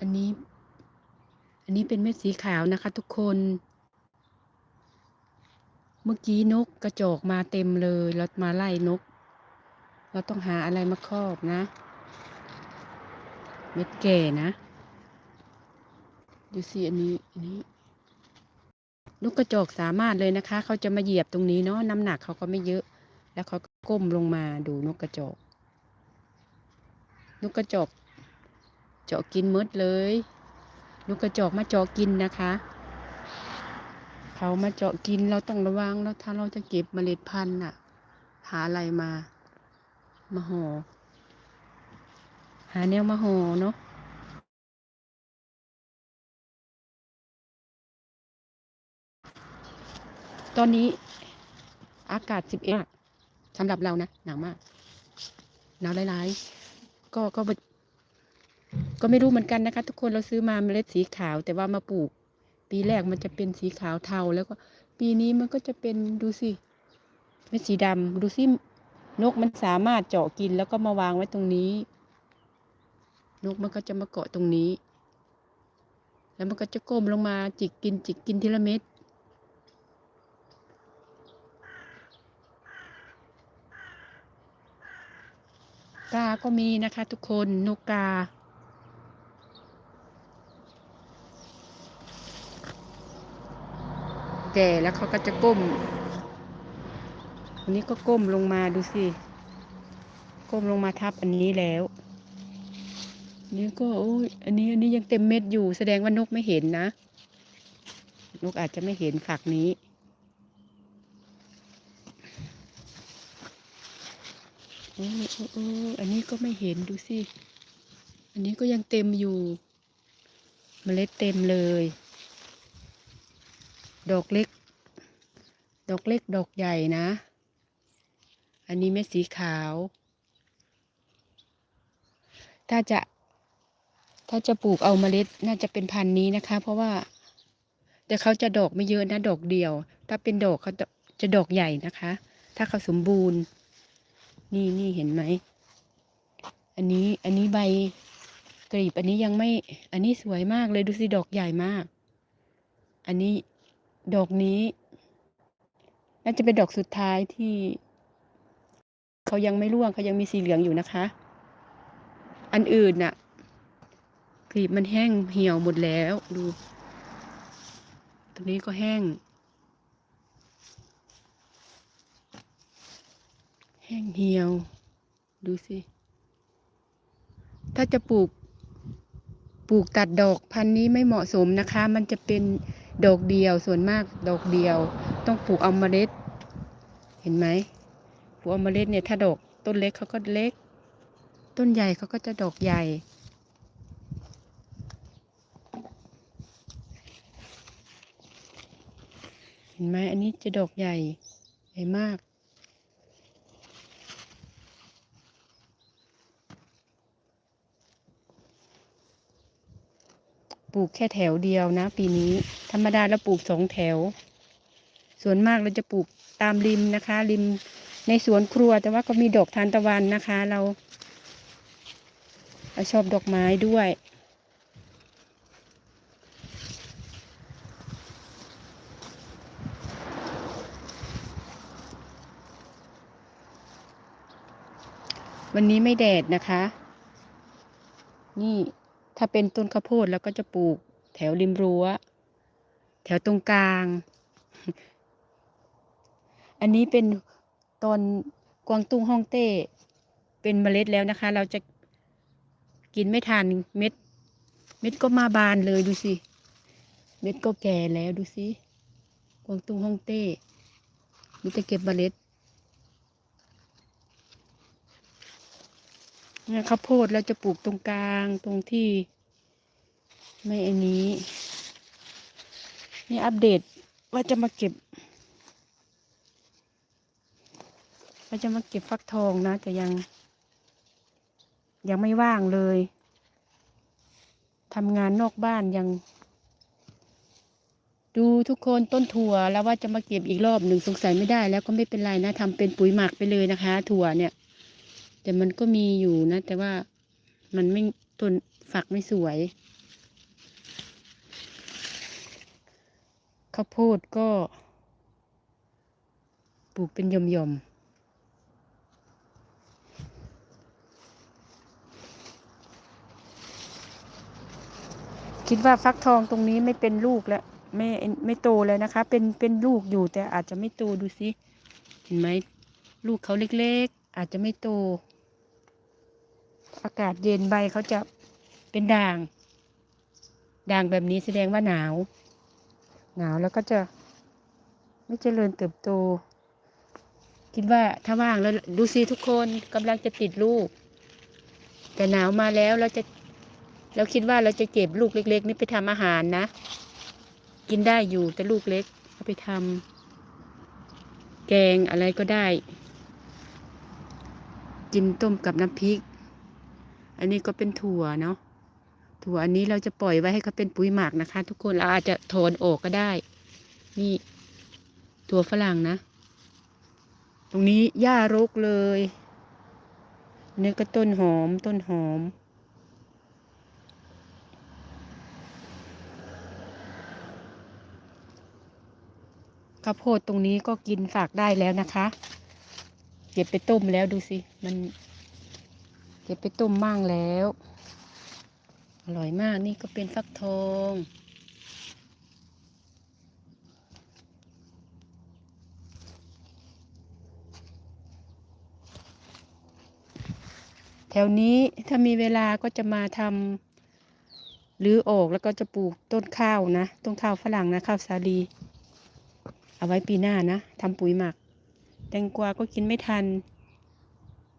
อันนี้ อันนี้เป็นเม็ดสีขาวนะคะ ทุกคน เมื่อกี้นกกระจอกมาเต็มเลย เรามาไล่นก เราต้องหาอะไรมาครอบนะ เม็ดแก่นะดูสิอันนี้อันนี้นกกระจอกสามารถเลยนะคะ เขาจะมาเหยียบตรงนี้เนาะน้ำหนักเขาก็ไม่เยอะ แล้วเขาก็ก้มลงมาดูนกกระจอก นกกระจอก เจาะกินมดเลยนกกระจอกมาเจาะกินนะคะ เขามาเจาะกินเราต้องระวังแล้วถ้าเราจะเก็บเมล็ดพันธุ์น่ะ หาอะไรมา มาห่อหาแนวมาห่อเนาะตอนนี้อากาศสิบเอ็ดสำหรับเรานะหนาวมากหนาวหลายๆ ก็ก็ ก็ไม่รู้เหมือนกันนะคะ ทุกคนเราซื้อมาเมล็ดสีขาว แต่ว่ามาปลูก ปีแรกมันจะเป็นสีขาวเทาแล้วก็ปีนี้มันก็จะเป็นดูสิเม็ดสีดำดูสินกมันสามารถเจาะกินแล้วก็มาวางไว้ตรงนี้ นกมันก็จะมาเกาะตรงนี้ แล้วมันก็จะก้มลงมาจิกกินจิกกินทีละเม็ดกาก็มีนะคะ ทุกคนนกกา แก่แล้วเขาก็จะก้ม อันนี้ก็ก้มลงมาดูสิ ก้มลงมาทับอันนี้แล้ว นี่ก็โอ้ยอันนี้อันนี้ยังเต็มเม็ดอยู่ แสดงว่านกไม่เห็นนะ นกอาจจะไม่เห็นฝักนี้ โอ้โอ้โอ้อันนี้ก็ไม่เห็นดูสิ อันนี้ก็ยังเต็มอยู่เมล็ดเต็มเลย ดอกเล็ก ดอกเล็กดอกใหญ่นะ อันนี้เม็ดสีขาว ถ้าจะ ถ้าจะปลูกเอาเมล็ดน่าจะเป็นพันธุ์นี้นะคะ เพราะว่า แต่เขาจะดอกไม่เยอะนะดอกเดียว ถ้าเป็นดอกเขาจะดอกใหญ่นะคะ ถ้าเขาสมบูรณ์ นี่นี่เห็นไหม อันนี้อันนี้ใบกลีบอันนี้ยังไม่ อันนี้สวยมากเลยดูสิดอกใหญ่มาก อันนี้ ดอกนี้น่าจะเป็นดอกสุดท้ายที่เขายังไม่ร่วงเขายังมีสีเหลืองอยู่นะคะ อันอื่นน่ะกลีบมันแห้งเหี่ยวหมดแล้วดู ตรงนี้ก็แห้ง แห้งเหี่ยว ดูสิ ถ้าจะปลูกปลูกตัดดอกพันธุ์นี้ไม่เหมาะสมนะคะ มันจะเป็น ดอกเดียวส่วนมากดอกเดียว ต้องปลูกเอาเมล็ด เห็นไหมปลูกเอาเมล็ดเนี่ยถ้าดอกต้นเล็กเขาก็เล็ก ต้นใหญ่เขาก็จะดอกใหญ่ เห็นไหมอันนี้จะดอกใหญ่ใหญ่มาก ปลูกแค่แถวเดียวนะ ปีนี้ ธรรมดาเราปลูกสองแถว ส่วนมากเราจะปลูกตามริมนะคะ ริมในสวนครัวแต่ว่าก็มีดอกทานตะวันนะคะ เราเราชอบดอกไม้ด้วย วันนี้ไม่แดดนะคะ นี่ ถ้าเป็นต้นข้าวโพดแล้วก็จะปลูกแถวริมรั้ว แถวตรงกลาง อันนี้เป็นตอนกวางตุ้งฮ่องเต้ เป็นเมล็ดแล้วนะคะ เราจะกินไม่ทานเม็ด เม็ดก็มาบานเลยดูสิ เม็ดก็แก่แล้วดูสิ กวางตุ้งฮ่องเต้ นี่จะเก็บเมล็ด เนี่ยข้าวโพดเราจะปลูกตรงกลางตรงที่ ไม่อันนี้ นี่อัปเดตว่าจะมาเก็บว่าจะมาเก็บฟักทองนะ แต่ยัง ยังไม่ว่างเลยทำงานนอกบ้านยัง ดูทุกคนต้นถั่วแล้วว่าจะมาเก็บอีกรอบหนึ่งสงสัยไม่ได้แล้วก็ไม่เป็นไรนะทำเป็นปุ๋ยหมักไปเลยนะคะ ถั่วเนี่ย แต่มันก็มีอยู่นะ แต่ว่ามันไม่ต้นฝักไม่สวยข้าวโพดก็ปลูกเป็นยมยมคิดว่าฟักทองตรงนี้ไม่เป็นลูกแล้วไม่ไม่โตเลยนะคะ เป็นเป็นลูกอยู่แต่อาจจะไม่โตดูสิเห็นไหมลูกเขาเล็กๆ อาจจะไม่โต อากาศเย็นใบเขาจะเป็นด่าง ด่างแบบนี้แสดงว่าหนาว หนาวแล้วก็จะไม่เจริญเติบโต คิดว่าถ้าว่างแล้วดูสิทุกคนกำลังจะติดลูก แต่หนาวมาแล้วเราจะเราคิดว่าเราจะเก็บลูกเล็ก ๆ นี่ไปทำอาหารนะ กินได้อยู่แต่ลูกเล็กเอาไปทำแกงอะไรก็ได้ กินต้มกับน้ำพริก อันนี้ก็เป็นถั่วเนาะถั่วอันนี้เราจะปล่อยไว้ให้เขาเป็นปุ๋ยหมักนะคะ ทุกคนเราอาจจะถอนออกก็ได้ นี่ถั่วฝรั่งนะ ตรงนี้หญ้ารกเลยนนี่ก็ต้นหอมต้นหอม ข้าวโพดตรงนี้ก็กินฝากได้แล้วนะคะ เก็บไปต้มแล้วดูสิ มัน เก็บไปต้มมั่งแล้ว อร่อยมากนี่ก็เป็นฟักทอง แถวนี้ถ้ามีเวลาก็จะมาทำหรือออกแล้วก็จะปลูกต้นข้าวนะ ต้นข้าวฝรั่งนะ ข้าวสาลี เอาไว้ปีหน้านะทำปุ๋ยหมัก แตงกวาก็กินไม่ทัน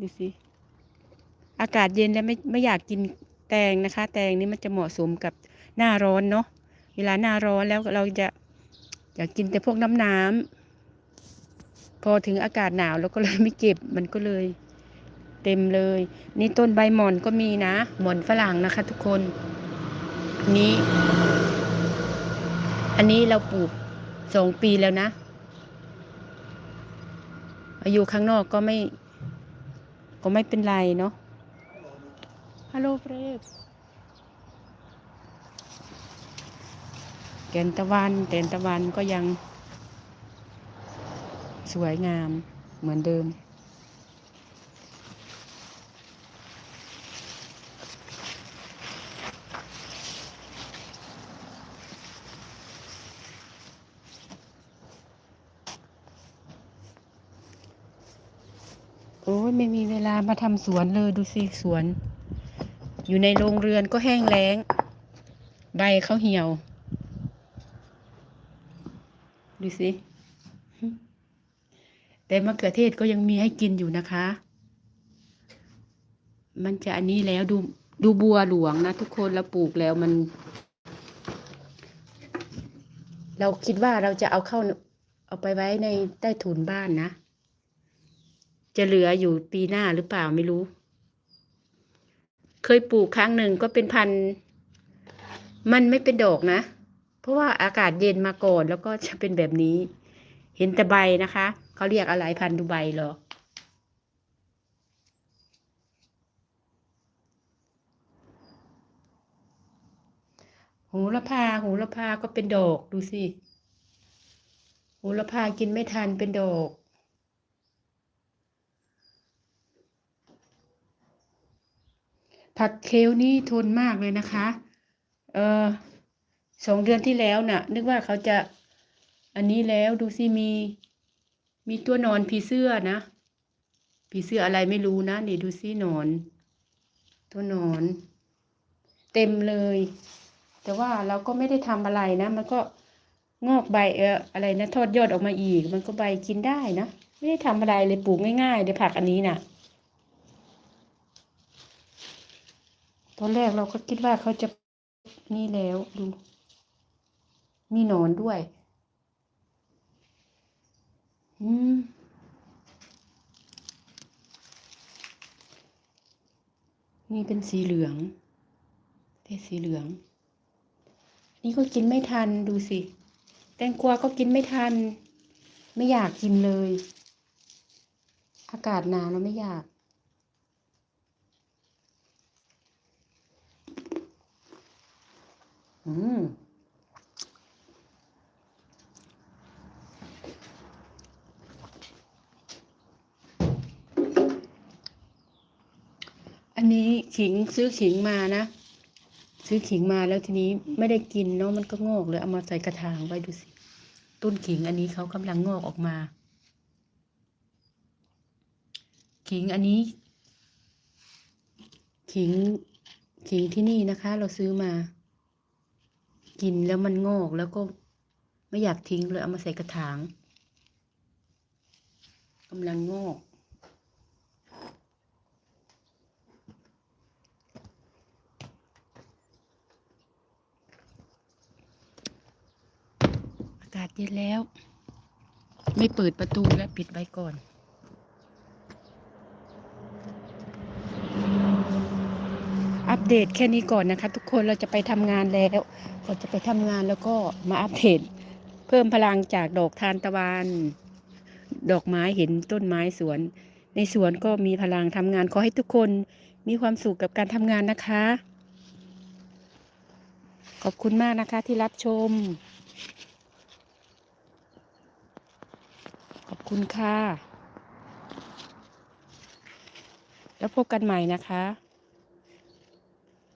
ดูสิ อากาศเย็นแล้วไม่ไม่อยากกินแตงนะคะ แตงนี่มันจะเหมาะสมกับหน้าร้อนเนาะเวลาหน้าร้อนแล้วเราจะอยากกินแต่พวกน้ำน้ำพอถึงอากาศหนาวแล้วก็เลยไม่เก็บมันก็เลย เต็มเลย นี่ต้นใบหม่อนก็มีนะหม่อนฝรั่งนะคะ ทุกคนอันนี้ อันนี้เราปลูกสองปีแล้วนะอยู่ข้างนอกก็ไม่ ก็ไม่เป็นไรเนาะ ฮัลโหลเฟรดแกนตะวันแกนตะวันก็ยัง สวยงามเหมือนเดิม โอ้ยไม่มีเวลามาทำสวนเลยดูสิสวน อยู่ในโรงเรือนก็แห้งแล้ง ใบเขาเหี่ยว ดูสิ แต่มะเขือเทศก็ยังมีให้กินอยู่นะคะ มันจะอันนี้แล้วดูดูบัวหลวงนะทุกคนเราปลูกแล้วมัน เราคิดว่าเราจะเอาเข้าเอาไปไว้ในใต้ถุนบ้านนะ จะเหลืออยู่ปีหน้าหรือเปล่าไม่รู้ เคยปลูกครั้งหนึ่งก็เป็นพันธุ์มันไม่เป็นดอกนะ เพราะว่าอากาศเย็นมาก่อนแล้วก็จะเป็นแบบนี้ เห็นแต่ใบนะคะเขาเรียกอะไรพันธุ์ดูใบเหรอโหระพาโหระพาก็เป็นดอกดูสิโหระพากินไม่ทันเป็นดอก ผักเคลนี่ทนมากเลยนะคะ เออสองเดือนที่แล้วน่ะ นึกว่าเขาจะอันนี้แล้วดูสิมี มีตัวนอนผีเสื้อนะผีเสื้ออะไรไม่รู้นะนี่ดูสินอน ตัวนอน เต็มเลย แต่ว่าเราก็ไม่ได้ทำอะไรนะ มันก็งอกใบเอออะไรนะทอดยอดออกมาอีก มันก็ใบกินได้นะ ไม่ได้ทำอะไรเลยปลูกง่ายๆเลยผักอันนี้น่ะ ตอนแรกเราก็คิดว่าเขาจะนี่แล้วดู มีหนอนด้วย อืมนี่เป็นสีเหลืองเทสีเหลือง นี่ก็กินไม่ทันดูสิ แตงกวาก็กินไม่ทัน ไม่อยากกินเลย อากาศหนาวแล้วไม่อยาก อันนี้ขิงซื้อขิงมานะ ซื้อขิงมาแล้วทีนี้ไม่ได้กินเนาะมันก็งอกเลยเอามาใส่กระถางไว้ดูสิ ต้นขิงอันนี้เขากำลังงอกออกมา ขิงอันนี้ ขิงขิงที่นี่นะคะ เราซื้อมา กินแล้วมันงอกแล้วก็ไม่อยากทิ้งเลยเอามาใส่กระถางกำลังงอกอากาศเย็นแล้ว ไม่เปิดประตูแล้วปิดไว้ก่อน ปเดตแค่นี้ก่อนนะคะ ทุกคนเราจะไปทำงานแล้ว เราจะไปทำงานแล้วก็มาอัปเดตเพิ่มพลังจากดอกทานตะวัน ดอกไม้เห็นต้นไม้สวน ในสวนก็มีพลังทำงานขอให้ทุกคนมีความสุขกับการทำงานนะคะ ขอบคุณมากนะคะที่รับชม ขอบคุณค่ะ แล้วพบกันใหม่นะคะ